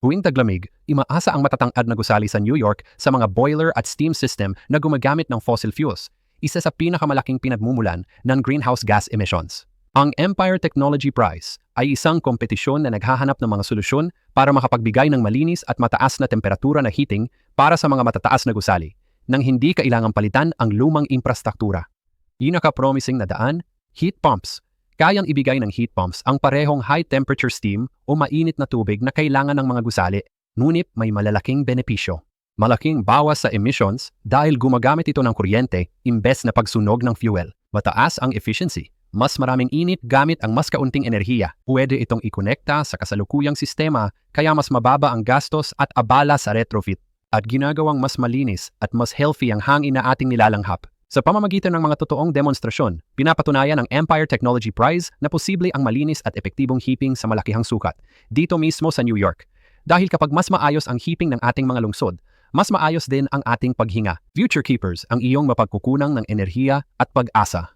Huwing taglamig, imaasa ang matatangad na gusali sa New York sa mga boiler at steam system na gumagamit ng fossil fuels, isa sa pinakamalaking pinagmumulan ng greenhouse gas emissions. Ang Empire Technology Prize ay isang kompetisyon na naghahanap ng mga solusyon para makapagbigay ng malinis at mataas na temperatura na heating para sa mga matataas na gusali, nang hindi kailangang palitan ang lumang infrastruktura. Pinaka-promising na daan, heat pumps. Kayang ibigay ng heat pumps ang parehong high-temperature steam o mainit na tubig na kailangan ng mga gusali, ngunit may malalaking benepisyo. Malaking bawas sa emissions dahil gumagamit ito ng kuryente imbes na pagsunog ng fuel. Mataas ang efficiency. Mas maraming init gamit ang mas kaunting enerhiya. Pwede itong ikonekta sa kasalukuyang sistema kaya mas mababa ang gastos at abala sa retrofit at ginagawang mas malinis at mas healthy ang hangin na ating nilalanghap. Sa pamamagitan ng mga totoong demonstrasyon, pinapatunayan ng Empire Technology Prize na posible ang malinis at epektibong heaping sa malakihang sukat, dito mismo sa New York. Dahil kapag mas maayos ang heaping ng ating mga lungsod, mas maayos din ang ating paghinga. Future Keepers ang iyong mapagkukunang ng enerhiya at pag-asa.